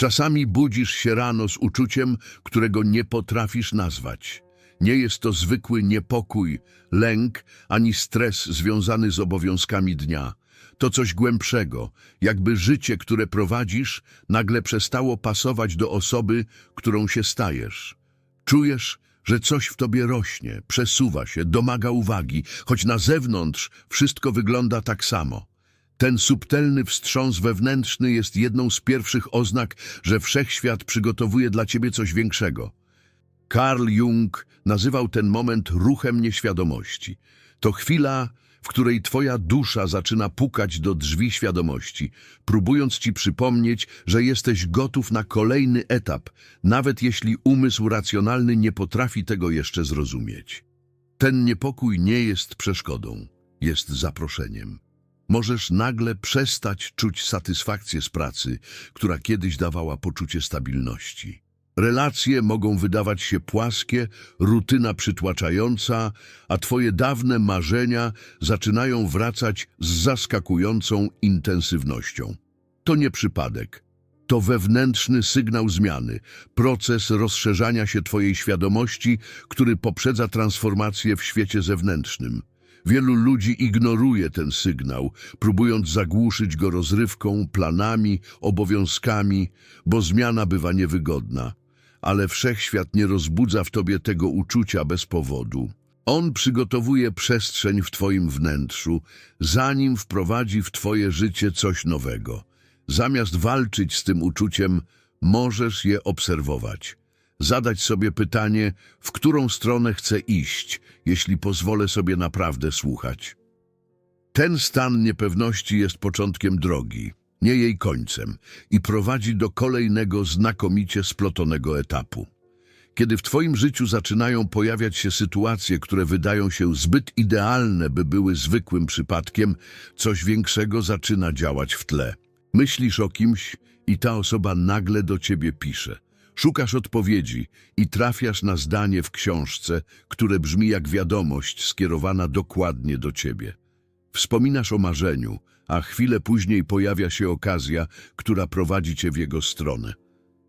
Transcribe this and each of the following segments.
Czasami budzisz się rano z uczuciem, którego nie potrafisz nazwać. Nie jest to zwykły niepokój, lęk ani stres związany z obowiązkami dnia. To coś głębszego, jakby życie, które prowadzisz, nagle przestało pasować do osoby, którą się stajesz. Czujesz, że coś w tobie rośnie, przesuwa się, domaga uwagi, choć na zewnątrz wszystko wygląda tak samo. Ten subtelny wstrząs wewnętrzny jest jedną z pierwszych oznak, że wszechświat przygotowuje dla ciebie coś większego. Carl Jung nazywał ten moment ruchem nieświadomości. To chwila, w której twoja dusza zaczyna pukać do drzwi świadomości, próbując ci przypomnieć, że jesteś gotów na kolejny etap, nawet jeśli umysł racjonalny nie potrafi tego jeszcze zrozumieć. Ten niepokój nie jest przeszkodą, jest zaproszeniem. Możesz nagle przestać czuć satysfakcję z pracy, która kiedyś dawała poczucie stabilności. Relacje mogą wydawać się płaskie, rutyna przytłaczająca, a twoje dawne marzenia zaczynają wracać z zaskakującą intensywnością. To nie przypadek. To wewnętrzny sygnał zmiany, proces rozszerzania się twojej świadomości, który poprzedza transformację w świecie zewnętrznym. Wielu ludzi ignoruje ten sygnał, próbując zagłuszyć go rozrywką, planami, obowiązkami, bo zmiana bywa niewygodna. Ale wszechświat nie rozbudza w tobie tego uczucia bez powodu. On przygotowuje przestrzeń w twoim wnętrzu, zanim wprowadzi w twoje życie coś nowego. Zamiast walczyć z tym uczuciem, możesz je obserwować. Zadać sobie pytanie, w którą stronę chcę iść, jeśli pozwolę sobie naprawdę słuchać. Ten stan niepewności jest początkiem drogi, nie jej końcem i prowadzi do kolejnego znakomicie splotonego etapu. Kiedy w Twoim życiu zaczynają pojawiać się sytuacje, które wydają się zbyt idealne, by były zwykłym przypadkiem, coś większego zaczyna działać w tle. Myślisz o kimś i ta osoba nagle do Ciebie pisze. Szukasz odpowiedzi i trafiasz na zdanie w książce, które brzmi jak wiadomość skierowana dokładnie do Ciebie. Wspominasz o marzeniu, a chwilę później pojawia się okazja, która prowadzi Cię w jego stronę.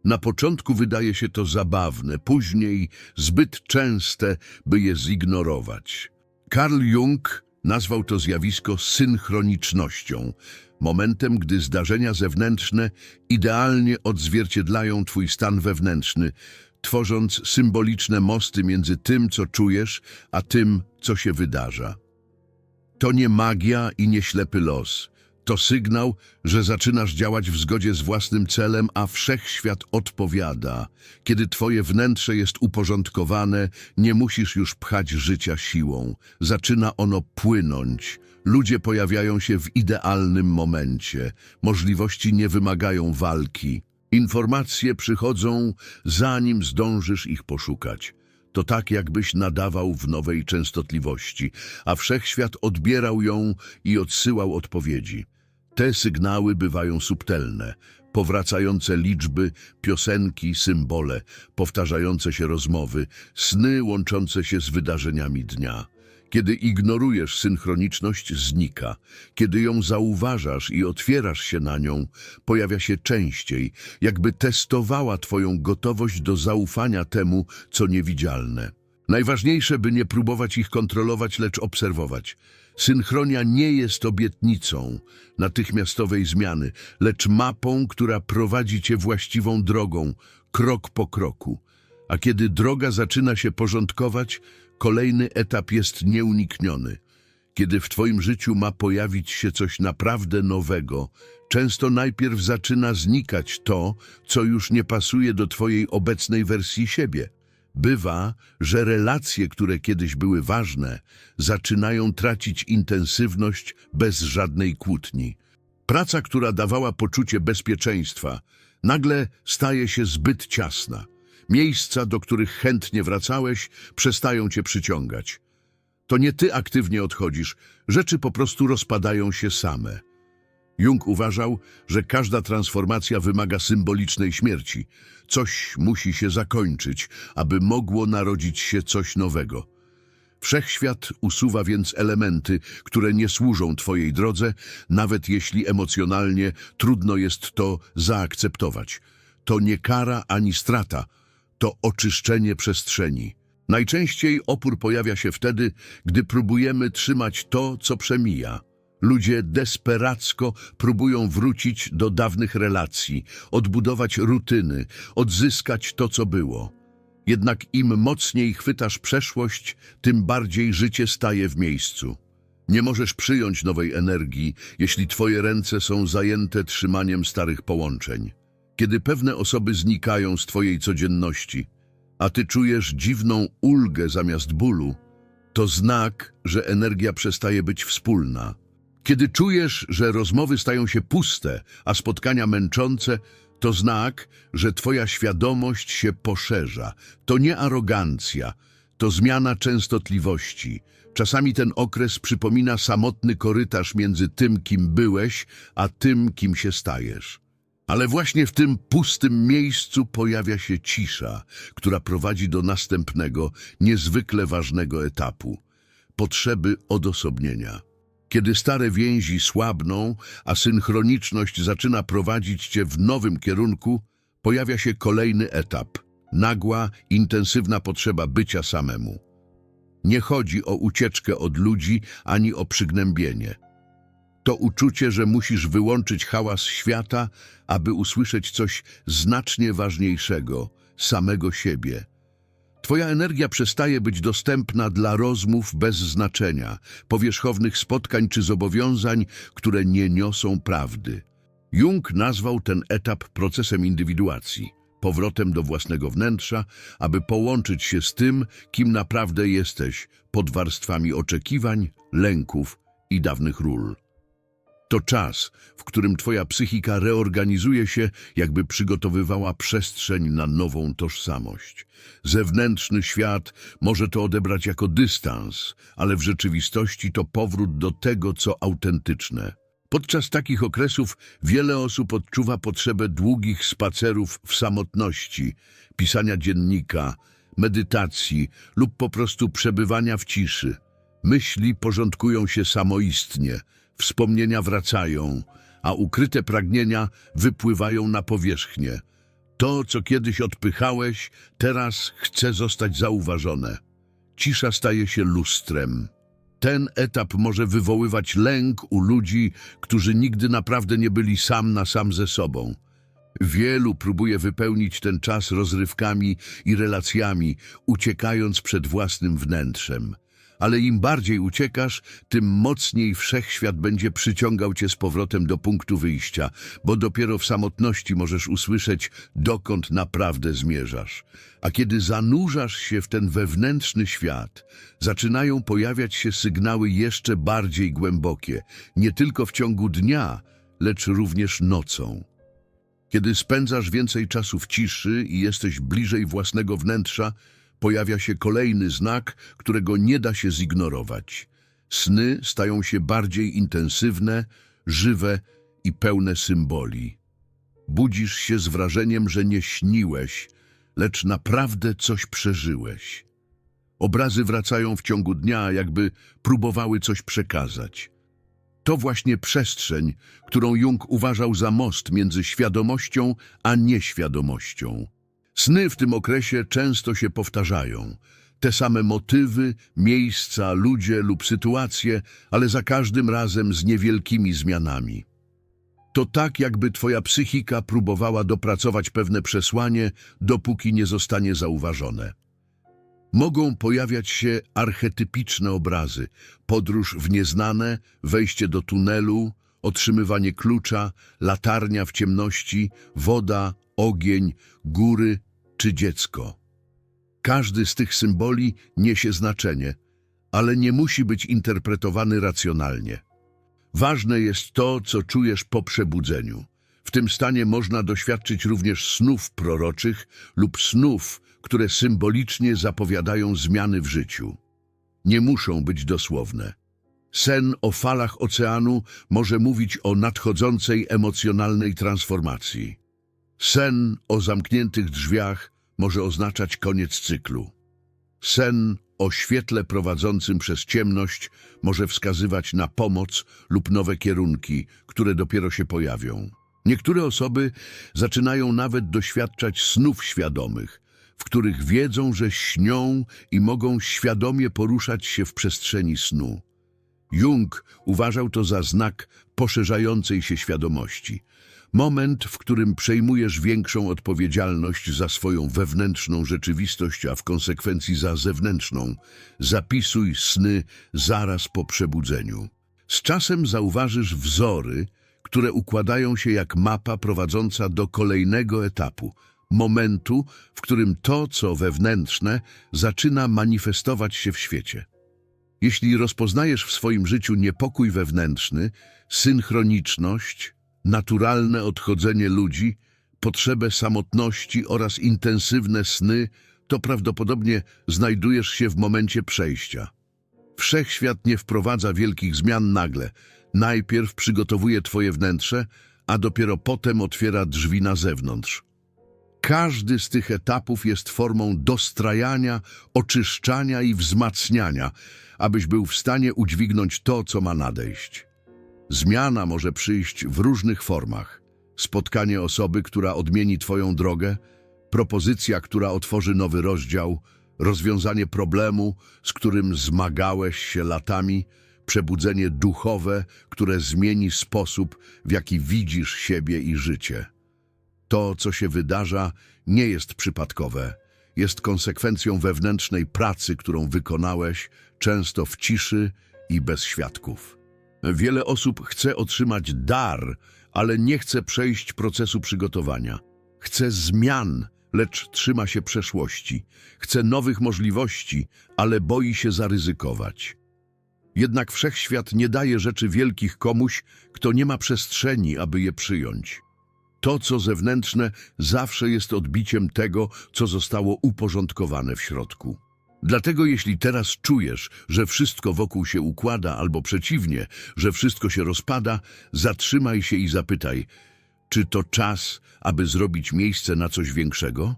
Na początku wydaje się to zabawne, później zbyt częste, by je zignorować. Carl Jung nazwał to zjawisko synchronicznością, momentem, gdy zdarzenia zewnętrzne idealnie odzwierciedlają Twój stan wewnętrzny, tworząc symboliczne mosty między tym, co czujesz, a tym, co się wydarza. To nie magia i nie ślepy los. To sygnał, że zaczynasz działać w zgodzie z własnym celem, a wszechświat odpowiada. Kiedy twoje wnętrze jest uporządkowane, nie musisz już pchać życia siłą. Zaczyna ono płynąć. Ludzie pojawiają się w idealnym momencie. Możliwości nie wymagają walki. Informacje przychodzą, zanim zdążysz ich poszukać. To tak, jakbyś nadawał w nowej częstotliwości, a wszechświat odbierał ją i odsyłał odpowiedzi. Te sygnały bywają subtelne, powracające liczby, piosenki, symbole, powtarzające się rozmowy, sny łączące się z wydarzeniami dnia. Kiedy ignorujesz synchroniczność, znika. Kiedy ją zauważasz i otwierasz się na nią, pojawia się częściej, jakby testowała twoją gotowość do zaufania temu, co niewidzialne. Najważniejsze, by nie próbować ich kontrolować, lecz obserwować. Synchronia nie jest obietnicą natychmiastowej zmiany, lecz mapą, która prowadzi cię właściwą drogą, krok po kroku. A kiedy droga zaczyna się porządkować, kolejny etap jest nieunikniony. Kiedy w Twoim życiu ma pojawić się coś naprawdę nowego, często najpierw zaczyna znikać to, co już nie pasuje do Twojej obecnej wersji siebie. Bywa, że relacje, które kiedyś były ważne, zaczynają tracić intensywność bez żadnej kłótni. Praca, która dawała poczucie bezpieczeństwa, nagle staje się zbyt ciasna. Miejsca, do których chętnie wracałeś, przestają cię przyciągać. To nie ty aktywnie odchodzisz, rzeczy po prostu rozpadają się same. Jung uważał, że każda transformacja wymaga symbolicznej śmierci. Coś musi się zakończyć, aby mogło narodzić się coś nowego. Wszechświat usuwa więc elementy, które nie służą Twojej drodze, nawet jeśli emocjonalnie trudno jest to zaakceptować. To nie kara ani strata, to oczyszczenie przestrzeni. Najczęściej opór pojawia się wtedy, gdy próbujemy trzymać to, co przemija. Ludzie desperacko próbują wrócić do dawnych relacji, odbudować rutyny, odzyskać to, co było. Jednak im mocniej chwytasz przeszłość, tym bardziej życie staje w miejscu. Nie możesz przyjąć nowej energii, jeśli twoje ręce są zajęte trzymaniem starych połączeń. Kiedy pewne osoby znikają z twojej codzienności, a ty czujesz dziwną ulgę zamiast bólu, to znak, że energia przestaje być wspólna. Kiedy czujesz, że rozmowy stają się puste, a spotkania męczące, to znak, że twoja świadomość się poszerza. To nie arogancja, to zmiana częstotliwości. Czasami ten okres przypomina samotny korytarz między tym, kim byłeś, a tym, kim się stajesz. Ale właśnie w tym pustym miejscu pojawia się cisza, która prowadzi do następnego, niezwykle ważnego etapu potrzeby odosobnienia. Kiedy stare więzi słabną, a synchroniczność zaczyna prowadzić cię w nowym kierunku, pojawia się kolejny etap nagła, intensywna potrzeba bycia samemu. Nie chodzi o ucieczkę od ludzi ani o przygnębienie. To uczucie, że musisz wyłączyć hałas świata, aby usłyszeć coś znacznie ważniejszego samego siebie. Twoja energia przestaje być dostępna dla rozmów bez znaczenia, powierzchownych spotkań czy zobowiązań, które nie niosą prawdy. Jung nazwał ten etap procesem indywiduacji, powrotem do własnego wnętrza, aby połączyć się z tym, kim naprawdę jesteś, pod warstwami oczekiwań, lęków i dawnych ról. To czas, w którym twoja psychika reorganizuje się, jakby przygotowywała przestrzeń na nową tożsamość. Zewnętrzny świat może to odebrać jako dystans, ale w rzeczywistości to powrót do tego, co autentyczne. Podczas takich okresów wiele osób odczuwa potrzebę długich spacerów w samotności, pisania dziennika, medytacji lub po prostu przebywania w ciszy. Myśli porządkują się samoistnie, wspomnienia wracają, a ukryte pragnienia wypływają na powierzchnię. To, co kiedyś odpychałeś, teraz chce zostać zauważone. Cisza staje się lustrem. Ten etap może wywoływać lęk u ludzi, którzy nigdy naprawdę nie byli sam na sam ze sobą. Wielu próbuje wypełnić ten czas rozrywkami i relacjami, uciekając przed własnym wnętrzem. Ale im bardziej uciekasz, tym mocniej wszechświat będzie przyciągał cię z powrotem do punktu wyjścia, bo dopiero w samotności możesz usłyszeć, dokąd naprawdę zmierzasz. A kiedy zanurzasz się w ten wewnętrzny świat, zaczynają pojawiać się sygnały jeszcze bardziej głębokie, nie tylko w ciągu dnia, lecz również nocą. Kiedy spędzasz więcej czasu w ciszy i jesteś bliżej własnego wnętrza, pojawia się kolejny znak, którego nie da się zignorować. Sny stają się bardziej intensywne, żywe i pełne symboli. Budzisz się z wrażeniem, że nie śniłeś, lecz naprawdę coś przeżyłeś. Obrazy wracają w ciągu dnia, jakby próbowały coś przekazać. To właśnie przestrzeń, którą Jung uważał za most między świadomością a nieświadomością. Sny w tym okresie często się powtarzają. Te same motywy, miejsca, ludzie lub sytuacje, ale za każdym razem z niewielkimi zmianami. To tak, jakby twoja psychika próbowała dopracować pewne przesłanie, dopóki nie zostanie zauważone. Mogą pojawiać się archetypiczne obrazy, podróż w nieznane, wejście do tunelu, otrzymywanie klucza, latarnia w ciemności, woda, ogień, góry czy dziecko. Każdy z tych symboli niesie znaczenie, ale nie musi być interpretowany racjonalnie. Ważne jest to, co czujesz po przebudzeniu. W tym stanie można doświadczyć również snów proroczych lub snów, które symbolicznie zapowiadają zmiany w życiu. Nie muszą być dosłowne. Sen o falach oceanu może mówić o nadchodzącej emocjonalnej transformacji. Sen o zamkniętych drzwiach może oznaczać koniec cyklu. Sen o świetle prowadzącym przez ciemność może wskazywać na pomoc lub nowe kierunki, które dopiero się pojawią. Niektóre osoby zaczynają nawet doświadczać snów świadomych, w których wiedzą, że śnią i mogą świadomie poruszać się w przestrzeni snu. Jung uważał to za znak poszerzającej się świadomości. Moment, w którym przejmujesz większą odpowiedzialność za swoją wewnętrzną rzeczywistość, a w konsekwencji za zewnętrzną. Zapisuj sny zaraz po przebudzeniu. Z czasem zauważysz wzory, które układają się jak mapa prowadząca do kolejnego etapu, momentu, w którym to, co wewnętrzne, zaczyna manifestować się w świecie. Jeśli rozpoznajesz w swoim życiu niepokój wewnętrzny, synchroniczność, naturalne odchodzenie ludzi, potrzebę samotności oraz intensywne sny, to prawdopodobnie znajdujesz się w momencie przejścia. Wszechświat nie wprowadza wielkich zmian nagle. Najpierw przygotowuje twoje wnętrze, a dopiero potem otwiera drzwi na zewnątrz. Każdy z tych etapów jest formą dostrajania, oczyszczania i wzmacniania, abyś był w stanie udźwignąć to, co ma nadejść. Zmiana może przyjść w różnych formach. Spotkanie osoby, która odmieni Twoją drogę, propozycja, która otworzy nowy rozdział, rozwiązanie problemu, z którym zmagałeś się latami, przebudzenie duchowe, które zmieni sposób, w jaki widzisz siebie i życie. To, co się wydarza, nie jest przypadkowe. Jest konsekwencją wewnętrznej pracy, którą wykonałeś, często w ciszy i bez świadków. Wiele osób chce otrzymać dar, ale nie chce przejść procesu przygotowania. Chce zmian, lecz trzyma się przeszłości. Chce nowych możliwości, ale boi się zaryzykować. Jednak wszechświat nie daje rzeczy wielkich komuś, kto nie ma przestrzeni, aby je przyjąć. To, co zewnętrzne, zawsze jest odbiciem tego, co zostało uporządkowane w środku. Dlatego jeśli teraz czujesz, że wszystko wokół się układa, albo przeciwnie, że wszystko się rozpada, zatrzymaj się i zapytaj, czy to czas, aby zrobić miejsce na coś większego?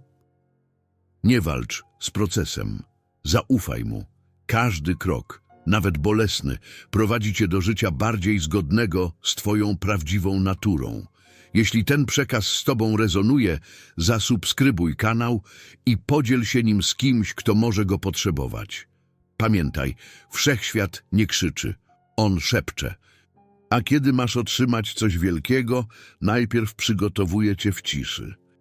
Nie walcz z procesem. Zaufaj mu. Każdy krok, nawet bolesny, prowadzi cię do życia bardziej zgodnego z twoją prawdziwą naturą. Jeśli ten przekaz z tobą rezonuje, zasubskrybuj kanał i podziel się nim z kimś, kto może go potrzebować. Pamiętaj, wszechświat nie krzyczy, on szepcze. A kiedy masz otrzymać coś wielkiego, najpierw przygotowuje cię w ciszy.